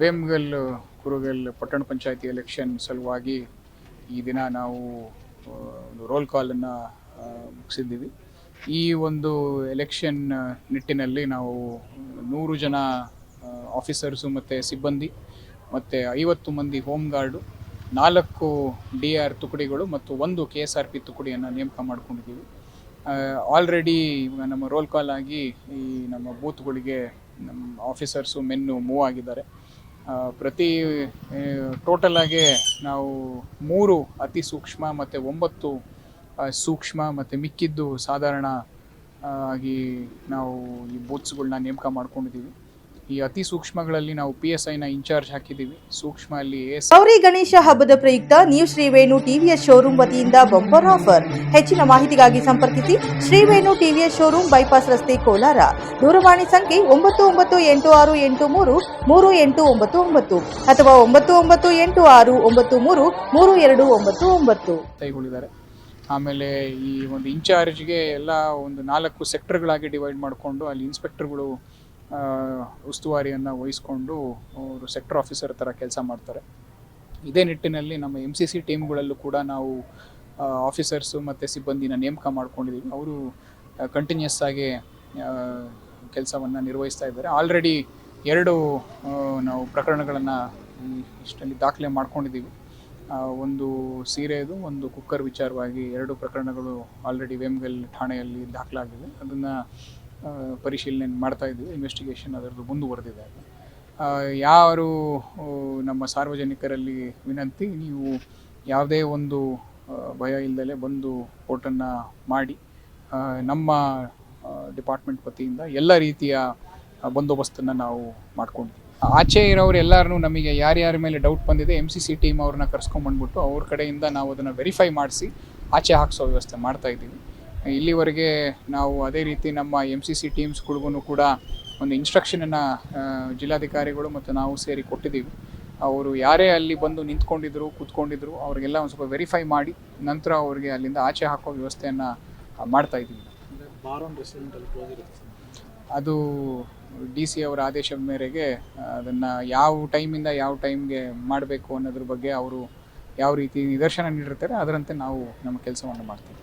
ವೇಮ್ಗಲ್ ಕುರುಗಲ್ ಪಟ್ಟಣ ಪಂಚಾಯತಿ ಎಲೆಕ್ಷನ್ ಸಲುವಾಗಿ ಈ ದಿನ ನಾವು ಒಂದು ರೋಲ್ ಕಾಲನ್ನು ಮುಗಿಸಿದ್ದೀವಿ. ಈ ಒಂದು ಎಲೆಕ್ಷನ್ ನಿಟ್ಟಿನಲ್ಲಿ ನಾವು ನೂರು ಜನ ಆಫೀಸರ್ಸು ಮತ್ತು ಸಿಬ್ಬಂದಿ ಮತ್ತು ಐವತ್ತು ಮಂದಿ ಹೋಮ್ ಗಾರ್ಡು ನಾಲ್ಕು ಡಿ ಆರ್ ತುಕಡಿಗಳು ಮತ್ತು ಒಂದು ಕೆ ಎಸ್ ಆರ್ ಪಿ ತುಕಡಿಯನ್ನು ನೇಮಕ ಮಾಡ್ಕೊಂಡಿದ್ದೀವಿ. ಆಲ್ರೆಡಿ ನಮ್ಮ ರೋಲ್ ಕಾಲ್ ಆಗಿ ಈ ನಮ್ಮ ಬೂತ್ಗಳಿಗೆ ನಮ್ಮ ಆಫೀಸರ್ಸು ಮೆನ್ನು ಮೂವ್ ಆಗಿದ್ದಾರೆ. ಪ್ರತಿ ಟೋಟಲ್ ಆಗಿ ನಾವು ಮೂರು ಅತಿ ಸೂಕ್ಷ್ಮ ಮತ್ತು ಒಂಬತ್ತು ಸೂಕ್ಷ್ಮ ಮತ್ತು ಮಿಕ್ಕಿದ್ದು ಸಾಧಾರಣ ಆಗಿ ನಾವು ಈ ಬೂತ್ಸ್ಗಳನ್ನ ನೇಮಕ ಮಾಡ್ಕೊಂಡಿದ್ದೀವಿ ಈ ಅತಿ ಸೂಕ್ಷ್ಮಗಳಲ್ಲಿ ನಾವು ಪಿ ಎಸ್ ಐನ ಇನ್ಚಾರ್ಜ್ ಹಾಕಿದ್ದೀವಿ. ಸೂಕ್ಷ್ಮ ಅಲ್ಲಿ ಗೌರಿ ಗಣೇಶ ಹಬ್ಬದ ಪ್ರಯುಕ್ತ ನೀವು ಶ್ರೀವೇಣು ಟಿವಿಎಸ್ ಶೋರೂಮ್ ವತಿಯಿಂದ ಬಂಪರ್ ಆಫರ್ ಹೆಚ್ಚಿನ ಮಾಹಿತಿಗಾಗಿ ಸಂಪರ್ಕಿಸಿ ಶ್ರೀವೇಣು ಟಿವಿಎಸ್ ಶೋರೂಮ್ ಬೈಪಾಸ್ ರಸ್ತೆ ಕೋಲಾರ. ದೂರವಾಣಿ ಸಂಖ್ಯೆ ಒಂಬತ್ತು ಒಂಬತ್ತು ಎಂಟು ಆರು ಎಂಟು ಮೂರು ಮೂರು ಎಂಟು ಒಂಬತ್ತು ಒಂಬತ್ತು ಅಥವಾ ಒಂಬತ್ತು ಒಂಬತ್ತು ಎಂಟು ಆರು ಒಂಬತ್ತು ಮೂರು ಮೂರು ಎರಡು ಒಂಬತ್ತು ಒಂಬತ್ತು. ಕೈಗೊಳ್ಳಿದ್ದಾರೆ. ಆಮೇಲೆ ಈ ಒಂದು ಇನ್ಚಾರ್ಜ್ಗೆ ಎಲ್ಲ ಒಂದು ನಾಲ್ಕು ಸೆಕ್ಟರ್ಗಳಾಗಿ ಡಿವೈಡ್ ಮಾಡಿಕೊಂಡು ಅಲ್ಲಿ ಇನ್ಸ್ಪೆಕ್ಟರ್ಗಳು ಉಸ್ತುವಾರಿಯನ್ನು ವಹಿಸ್ಕೊಂಡು ಅವರು ಸೆಕ್ಟರ್ ಆಫೀಸರ್ ಥರ ಕೆಲಸ ಮಾಡ್ತಾರೆ. ಇದೇ ನಿಟ್ಟಿನಲ್ಲಿ ನಮ್ಮ ಎಂ ಸಿ ಸಿ ಟೀಮ್ಗಳಲ್ಲೂ ಕೂಡ ನಾವು ಆಫೀಸರ್ಸು ಮತ್ತು ಸಿಬ್ಬಂದಿನ ನೇಮಕ ಮಾಡ್ಕೊಂಡಿದ್ದೀವಿ ಅವರು ಕಂಟಿನ್ಯೂಸ್ ಆಗಿ ಕೆಲಸವನ್ನು ನಿರ್ವಹಿಸ್ತಾ ಇದ್ದಾರೆ. ಆಲ್ರೆಡಿ ಎರಡು ನಾವು ಪ್ರಕರಣಗಳನ್ನು ಇಷ್ಟಲ್ಲಿ ದಾಖಲೆ ಮಾಡ್ಕೊಂಡಿದ್ದೀವಿ ಒಂದು ಸೀರೆದು, ಒಂದು ಕುಕ್ಕರ್ ವಿಚಾರವಾಗಿ ಎರಡು ಪ್ರಕರಣಗಳು ಆಲ್ರೆಡಿ ವೇಮ್ಗಲ್ ಠಾಣೆಯಲ್ಲಿ ದಾಖಲಾಗಿದೆ ಅದನ್ನು ಪರಿಶೀಲನೆ ಮಾಡ್ತಾ ಇದ್ದೀವಿ ಇನ್ವೆಸ್ಟಿಗೇಷನ್ ಅದರದ್ದು ಮುಂದುವರೆದಿದೆ. ಆ, ಯಾರು ನಮ್ಮ ಸಾರ್ವಜನಿಕರಲ್ಲಿ ವಿನಂತಿ ನೀವು ಯಾವುದೇ ಒಂದು ಭಯ ಇಲ್ಲದೆ ಬಂದು ಓಟನ್ನು ಮಾಡಿ ನಮ್ಮ ಡಿಪಾರ್ಟ್ಮೆಂಟ್ ವತಿಯಿಂದ ಎಲ್ಲ ರೀತಿಯ ಬಂದೋಬಸ್ತನ್ನು ನಾವು ಮಾಡ್ಕೊಂಡ್ವಿ ಆಚೆ ಇರೋರು ಎಲ್ಲರೂ ನಮಗೆ ಯಾರ್ಯಾರ ಮೇಲೆ ಡೌಟ್ ಬಂದಿದೆ ಎಂ ಸಿ ಸಿ ಟೀಮ್ ಅವ್ರನ್ನ ಕರ್ಸ್ಕೊಂಡ್ಬಂದ್ಬಿಟ್ಟು ಅವ್ರ ಕಡೆಯಿಂದ ನಾವು ಅದನ್ನು ವೆರಿಫೈ ಮಾಡಿಸಿ ಆಚೆ ಹಾಕಿಸೋ ವ್ಯವಸ್ಥೆ ಮಾಡ್ತಾ ಇದ್ದೀವಿ. ಇಲ್ಲಿವರೆಗೆ ನಾವು ಅದೇ ರೀತಿ ನಮ್ಮ ಎಂ ಸಿ ಸಿ ಟೀಮ್ಸ್ಗಳಿಗೂ ಕೂಡ ಒಂದು ಇನ್ಸ್ಟ್ರಕ್ಷನನ್ನು ಜಿಲ್ಲಾಧಿಕಾರಿಗಳು ಮತ್ತು ನಾವು ಸೇರಿ ಕೊಟ್ಟಿದ್ದೀವಿ. ಅವರು ಯಾರೇ ಅಲ್ಲಿ ಬಂದು ನಿಂತ್ಕೊಂಡಿದ್ರು ಕೂತ್ಕೊಂಡಿದ್ರು ಅವರಿಗೆಲ್ಲ ಒಂದು ಸ್ವಲ್ಪ ವೆರಿಫೈ ಮಾಡಿ ನಂತರ ಅವರಿಗೆ ಅಲ್ಲಿಂದ ಆಚೆ ಹಾಕೋ ವ್ಯವಸ್ಥೆಯನ್ನು ಮಾಡ್ತಾ ಇದ್ದೀವಿ. ಅದು ಡಿ ಸಿ ಅವರ ಆದೇಶದ ಮೇರೆಗೆ ಅದನ್ನು ಯಾವ ಟೈಮಿಂದ ಯಾವ ಟೈಮ್ಗೆ ಮಾಡಬೇಕು ಅನ್ನೋದ್ರ ಬಗ್ಗೆ ಅವರು ಯಾವ ರೀತಿ ನಿದರ್ಶನ ನೀಡಿರ್ತಾರೆ ಅದರಂತೆ ನಾವು ನಮ್ಮ ಕೆಲಸವನ್ನು ಮಾಡ್ತೀವಿ.